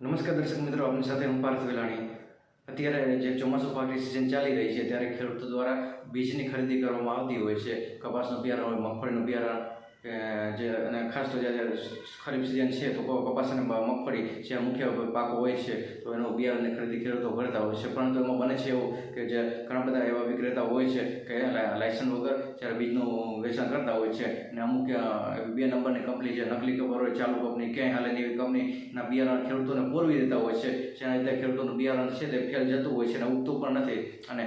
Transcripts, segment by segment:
નમસ્કાર દર્શક મિત્રો, આપની સાથે હું પાર્થ વેલાણી. અત્યારે જે ચોમાસું પાકની સિઝન ચાલી રહી છે, ત્યારે ખેડૂતો દ્વારા બીજની ખરીદી કરવામાં આવતી હોય છે. કપાસનું બિયારણ હોય, મગફળીનું બિયારણ કે જે અને ખાસ તો જ્યારે ખરીફ સિઝન છે, તો કપાસ અને મગફળી જે મુખ્ય પાકો હોય છે, તો એનો બિયારણની ખરીદી ખેડૂતો કરતા હોય છે. પરંતુ એમાં બને છે એવું કે જે ઘણા બધા એવા વિક્રેતા હોય છે કે લાયસન્સ વગર જ્યારે બીજનું વેચાણ કરતા હોય છે. અને અમુક બે નંબરની કંપની જે નકલી ખબર હોય ચાલુ કંપની, ક્યાંય હાલે એવી કંપનીના બિયારણ ખેડૂતોને પૂરવી દેતા હોય છે. જેના લીધે ખેડૂતોનું બિયારણ છે તે ફેલ જતું હોય છે અને ઉગતું પણ નથી અને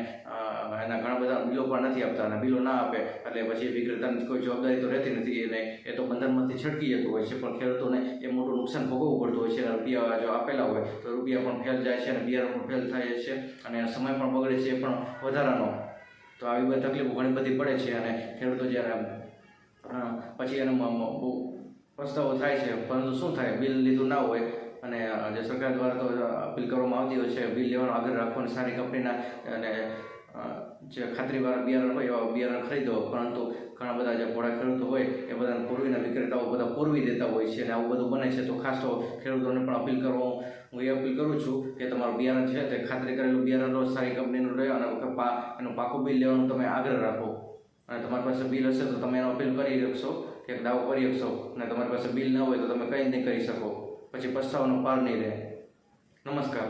એના ઘણા બધા બિલો પણ નથી આપતા અને બિલો ના આપે. એટલે પછી વિક્રેતાની કોઈ જવાબદારી તો રહેતી નથી અને એ તો બંધનમાંથી છટકી જતું હોય છે, પણ ખેડૂતોને એ મોટું નુકસાન ભોગવવું પડતું હોય છે. અને રૂપિયા જો આપેલા હોય, તો રૂપિયા પણ ફેલ જાય છે અને બિયારણ પણ ફેલ થાય છે. અને સમય પણ બગડે છે, એ પણ વધારાનો. તો આવી બધી તકલીફો ઘણી બધી પડે છે અને ખેડૂતો જ્યારે પછી એનો બહુ પસ્તાવો થાય છે. પરંતુ શું થાય? બિલ લીધું ના હોય અને જે સરકાર દ્વારા તો અપીલ કરવામાં આવતી હોય છે, બિલ લેવાનો આગ્રહ રાખવાની સારી કંપનીના અને જે ખાતરીવાળા બિયારણ હોય એવા બિયારણ ખરીદો. પરંતુ ઘણા બધા જે ઘોડા ખેડૂતો હોય એ બધાને પૂર્વીના વિક્રેતાઓ બધા પૂરવી દેતા હોય છે અને આવું બધું બને છે. તો ખાસ તો ખેડૂતોને પણ અપીલ કરવો હું એ અપીલ કરું છું કે તમારું બિયારણ છે તે ખાતરી કરેલું બિયારણ લો, સારી કંપનીનું લો અને એનું પાકું બિલ લેવાનું તમે આગ્રહ રાખો. અને તમારી પાસે બિલ હશે તો તમે એનો અપીલ કરી શકશો કે દાવો કરી શકશો. અને તમારી પાસે બિલ ન હોય તો તમે કંઈ જ નહીં કરી શકો. પછી પસ્તાવાનો પાર નહીં રહે. નમસ્કાર.